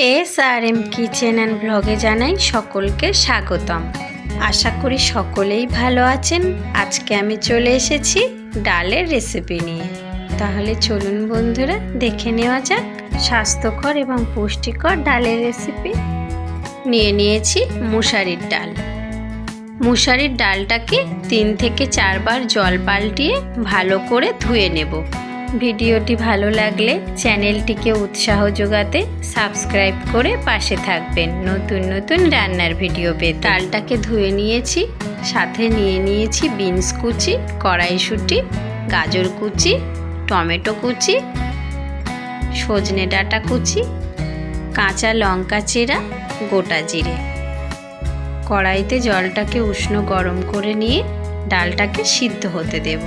S R M kitchen and ব্লগে জানাই সকলকে স্বাগতম। আশা করি সকলেই ভালো আছেন। আজকে আমি চলে এসেছি ডালের রেসিপি নিয়ে। তাহলে চলুন বন্ধুরা, দেখে নেওয়া যাক স্বাস্থ্যকর এবং পুষ্টিকর ডালের রেসিপি নিয়ে নিয়েছি মুসারির ডাল। মুসারির ডালটাকে তিন থেকে চারবার জল পাল্টিয়ে ভালো করে ধুয়ে নেব। ভিডিওটি ভালো লাগলে চ্যানেলটিকে উৎসাহ যোগাতে সাবস্ক্রাইব করে পাশে থাকবেন। নতুন নতুন রান্নার ভিডিও পেতে ডালটাকে ধুয়ে নিয়েছি, সাথে নিয়ে নিয়েছি বিনস কুচি, কড়াইশুঁটি, গাজর কুচি, টমেটো কুচি, সজনে ডাঁটা কুচি, কাঁচা লঙ্কা চেরা, গোটা জিরে। কড়াইতে জলটাকে উষ্ণ গরম করে নিয়ে ডালটাকে সিদ্ধ হতে দেব।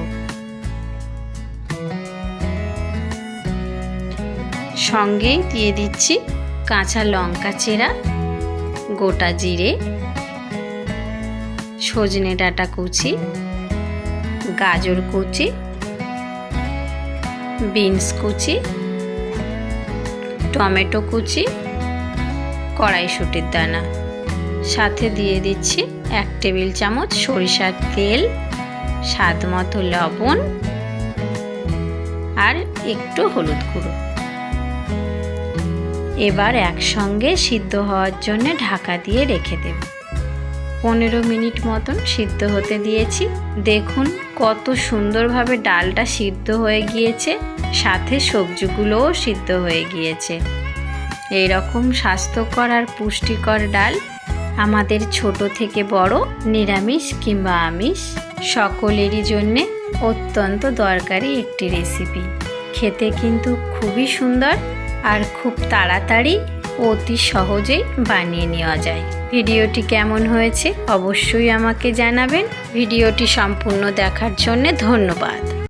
সঙ্গেই দিয়ে দিচ্ছি কাঁচা লঙ্কা চেরা, গোটা জিরে, সজনে ডাঁটা কুচি, গাজর কুচি, বিনস কুচি, টমেটো কুচি, কড়াইশুটির দানা। সাথে দিয়ে দিচ্ছি এক টেবিল চামচ সরিষার তেল, স্বাদ মতো লবণ আর একটু হলুদ গুঁড়ো। এবার একসঙ্গে সিদ্ধ হওয়ার জন্য ঢাকা দিয়ে রেখে দেব। পনেরো মিনিট মতন সিদ্ধ হতে দিয়েছি। দেখুন কত সুন্দরভাবে ডালটা সিদ্ধ হয়ে গিয়েছে, সাথে সবজিগুলোও সিদ্ধ হয়ে গিয়েছে। এই রকম স্বাস্থ্যকর আর পুষ্টিকর ডাল আমাদের ছোট থেকে বড় নিরামিষ কিংবা আমিষ, সকলেরই জন্যে অত্যন্ত দরকারি একটি রেসিপি খেতে কিন্তু খুবই সুন্দর আর খুব তাড়াতাড়ি অতি সহজেই বানিয়ে নেওয়া যায়। ভিডিওটি কেমন হয়েছে অবশ্যই আমাকে জানাবেন। ভিডিওটি সম্পূর্ণ দেখার জন্য ধন্যবাদ।